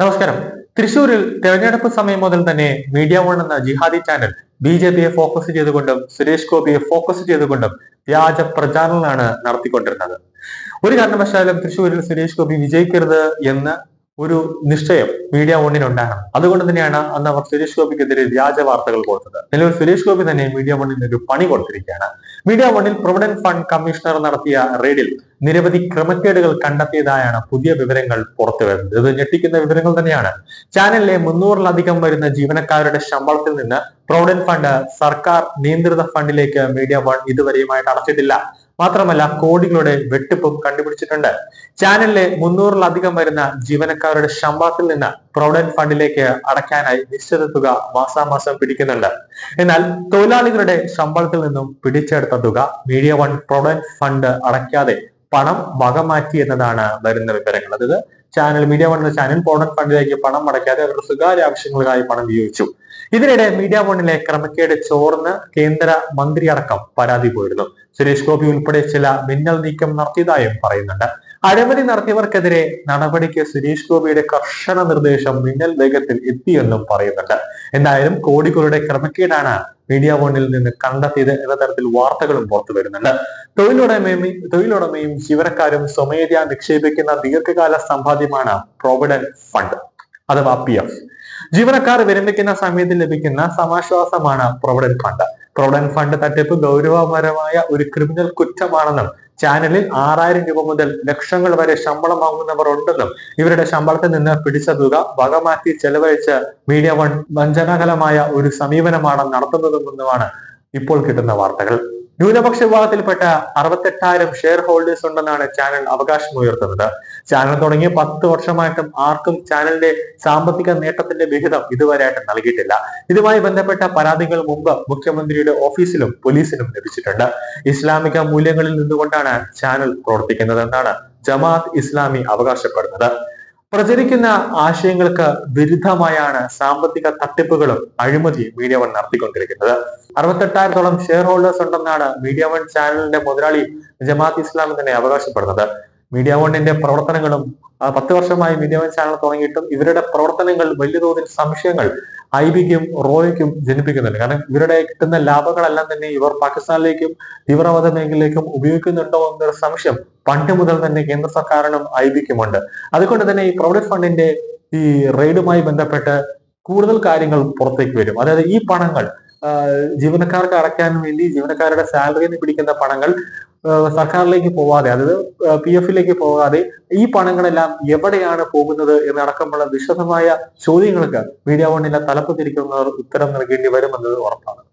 നമസ്കാരം. തൃശൂരിൽ തെരഞ്ഞെടുപ്പ് സമയം മുതൽ തന്നെ മീഡിയ വൺ എന്ന ജിഹാദി ചാനൽ ബി ജെ പിയെ ഫോക്കസ് ചെയ്തുകൊണ്ടും സുരേഷ് ഗോപിയെ ഫോക്കസ് ചെയ്തുകൊണ്ടും വ്യാജ പ്രചാരണങ്ങളാണ് നടത്തിക്കൊണ്ടിരുന്നത്. ഒരു കാരണവശാലും തൃശൂരിൽ സുരേഷ് ഗോപി വിജയിക്കരുത് എന്ന് ഒരു നിശ്ചയം മീഡിയ വണ്ണിനുണ്ടാകണം. അതുകൊണ്ട് തന്നെയാണ് അന്ന് അവർ സുരേഷ് ഗോപിക്കെതിരെ വ്യാജ വാർത്തകൾ കൊടുത്തത്. നിലവിൽ സുരേഷ് ഗോപി തന്നെ മീഡിയ വണ്ണിന് ഒരു പണി കൊടുത്തിരിക്കുകയാണ്. മീഡിയ വണ്ണിൽ പ്രൊവിഡന്റ് ഫണ്ട് കമ്മീഷണർ നടത്തിയ റെയ്ഡിൽ നിരവധി ക്രമക്കേടുകൾ കണ്ടെത്തിയതായാണ് പുതിയ വിവരങ്ങൾ പുറത്തു വരുന്നത്. ഇത് ഞെട്ടിക്കുന്ന വിവരങ്ങൾ തന്നെയാണ്. ചാനലിലെ മുന്നൂറിലധികം വരുന്ന ജീവനക്കാരുടെ ശമ്പളത്തിൽ നിന്ന് പ്രൊവിഡന്റ് ഫണ്ട് സർക്കാർ നിയന്ത്രിത ഫണ്ടിലേക്ക് മീഡിയ വൺ ഇതുവരെയുമായിട്ട് അടച്ചിട്ടില്ല. മാത്രമല്ല കോടികളുടെ വെട്ടിപ്പും കണ്ടുപിടിച്ചിട്ടുണ്ട്. ചാനലിലെ മുന്നൂറിലധികം വരുന്ന ജീവനക്കാരുടെ ശമ്പളത്തിൽ നിന്ന് പ്രൊവിഡന്റ് ഫണ്ടിലേക്ക് അടയ്ക്കാനായി നിശ്ചിത തുക മാസാമാസം പിടിക്കുന്നുണ്ട്. എന്നാൽ തൊഴിലാളികളുടെ ശമ്പളത്തിൽ നിന്നും പിടിച്ചെടുത്ത തുക മീഡിയ വൺ പ്രൊവിഡന്റ് ഫണ്ട് അടയ്ക്കാതെ പണം വകമാറ്റി എന്നതാണ് വരുന്ന വിവരങ്ങൾ. അതായത് ചാനൽ മീഡിയ വൺ എന്ന ചാനൽ പോണൻ ഫണ്ടിലേക്ക് പണം അടയ്ക്കാതെ അവരുടെ സ്വകാര്യ ആവശ്യങ്ങൾക്കായി പണം ഉപയോഗിച്ചു. ഇതിനിടെ മീഡിയ വണ്ണിലെ ക്രമക്കേട് ചോർന്ന് കേന്ദ്ര മന്ത്രി അടക്കം പരാതി പോയിരുന്നു. സുരേഷ് ഗോപി ഉൾപ്പെടെ ചില മിന്നൽ നീക്കം നടത്തിയതായും പറയുന്നുണ്ട്. അഴിമതി നടത്തിയവർക്കെതിരെ നടപടിക്ക് സുരേഷ് ഗോപിയുടെ കർശന നിർദ്ദേശം മിന്നൽ വേഗത്തിൽ എത്തിയെന്നും പറയുന്നുണ്ട്. എന്തായാലും കോടികളുടെ ക്രമക്കേടാണ് മീഡിയ വണ്ണിൽ നിന്ന് കണ്ടെത്തിയത് എന്ന തരത്തിൽ വാർത്തകളും പുറത്തു വരുന്നുണ്ട്. തൊഴിലുടമയും തൊഴിലുടമയും ജീവനക്കാരും സ്വമേധയാ നിക്ഷേപിക്കുന്ന ദീർഘകാല സമ്പാദ്യമാണ് പ്രോവിഡന്റ് ഫണ്ട് അഥവാ പി എഫ് ജീവനക്കാർ വിരമിക്കുന്ന സമയത്ത് ലഭിക്കുന്ന സമാശ്വാസമാണ് പ്രൊവിഡന്റ് ഫണ്ട് പ്രൊവിഡന്റ് ഫണ്ട് തട്ടിപ്പ് ഗൗരവപരമായ ഒരു ക്രിമിനൽ കുറ്റമാണെന്നും ചാനലിൽ ആറായിരം രൂപ മുതൽ ലക്ഷങ്ങൾ വരെ ശമ്പളം വാങ്ങുന്നവർ ഉണ്ടെന്നും ഇവരുടെ ശമ്പളത്തിൽ നിന്ന് പിടിച്ച തുക വകമാറ്റി ചെലവഴിച്ച് മീഡിയ വൺ വഞ്ചനാകലമായ ഒരു സമീപനമാണ് നടത്തുന്നതെന്നുമാണ് ഇപ്പോൾ കിട്ടുന്ന വാർത്തകൾ. ന്യൂനപക്ഷ വിഭാഗത്തിൽപ്പെട്ട അറുപത്തെട്ടായിരം ഷെയർ ഹോൾഡേഴ്സ് ഉണ്ടെന്നാണ് ചാനൽ അവകാശം ഉയർത്തുന്നത് ചാനൽ തുടങ്ങിയ പത്ത് വർഷമായിട്ടും ആർക്കും ചാനലിന്റെ സാമ്പത്തിക നേട്ടത്തിന്റെ വിഹിതം ഇതുവരെയായിട്ട് നൽകിയിട്ടില്ല. ഇതുമായി ബന്ധപ്പെട്ട പരാതികൾ മുമ്പ് മുഖ്യമന്ത്രിയുടെ ഓഫീസിലും പോലീസിലും ലഭിച്ചിട്ടുണ്ട്. ഇസ്ലാമിക മൂല്യങ്ങളിൽ നിന്നുകൊണ്ടാണ് ചാനൽ പ്രവർത്തിക്കുന്നതെന്നാണ് ജമാഅത്ത് ഇസ്ലാമി അവകാശപ്പെടുന്നത്. പ്രചരിക്കുന്ന ആശയങ്ങൾക്ക് വിരുദ്ധമായാണ് സാമ്പത്തിക തട്ടിപ്പുകളും അഴിമതിയും മീഡിയ വൺ നടത്തിക്കൊണ്ടിരിക്കുന്നത്. അറുപത്തെട്ടായിരത്തോളം ഷെയർ ഹോൾഡേഴ്സ് ഉണ്ടെന്നാണ് മീഡിയ വൺ ചാനലിന്റെ മുതലാളി ജമാഅത്ത് ഇസ്ലാമി തന്നെ അവകാശപ്പെടുന്നത്. മീഡിയ വണ്ണിന്റെ പ്രവർത്തനങ്ങളും പത്ത് വർഷമായി മീഡിയ വൺ ചാനൽ തുടങ്ങിയിട്ടും ഇവരുടെ പ്രവർത്തനങ്ങൾ വലിയ തോതിൽ സംശയങ്ങൾ ഐ ബിക്കും റോയ്ക്കും ജനിപ്പിക്കുന്നുണ്ട്. കാരണം ഇവരുടെ കിട്ടുന്ന ലാഭങ്ങളെല്ലാം തന്നെ ഇവർ പാകിസ്ഥാനിലേക്കും തീവ്രവാദ മേഖലയിലേക്കും ഉപയോഗിക്കുന്നുണ്ടോ എന്നൊരു സംശയം പണ്ട് മുതൽ തന്നെ കേന്ദ്ര സർക്കാരിനും ഐ ബിക്കുമുണ്ട് അതുകൊണ്ട് തന്നെ ഈ പ്രൊവിഡന്റ് ഫണ്ടിന്റെ ഈ റെയ്ഡുമായി ബന്ധപ്പെട്ട് കൂടുതൽ കാര്യങ്ങൾ പുറത്തേക്ക് വരും. അതായത് ഈ പണങ്ങൾ ജീവനക്കാർക്ക് അടയ്ക്കാൻ വേണ്ടി ജീവനക്കാരുടെ സാലറിയിൽ നിന്ന് പിടിക്കുന്ന പണങ്ങൾ സർക്കാരിലേക്ക് പോവാതെ അതായത് പി എഫിലേക്ക് പോകാതെ ഈ പണങ്ങളെല്ലാം എവിടെയാണ് പോകുന്നത് എന്നടക്കമുള്ള വിശദമായ ചോദ്യങ്ങൾക്ക് മീഡിയ വണ്ണിലെ തലപ്പത്തിരിക്കുന്നവർ ഉത്തരം നൽകേണ്ടി വരുമെന്നത് ഉറപ്പാണ്.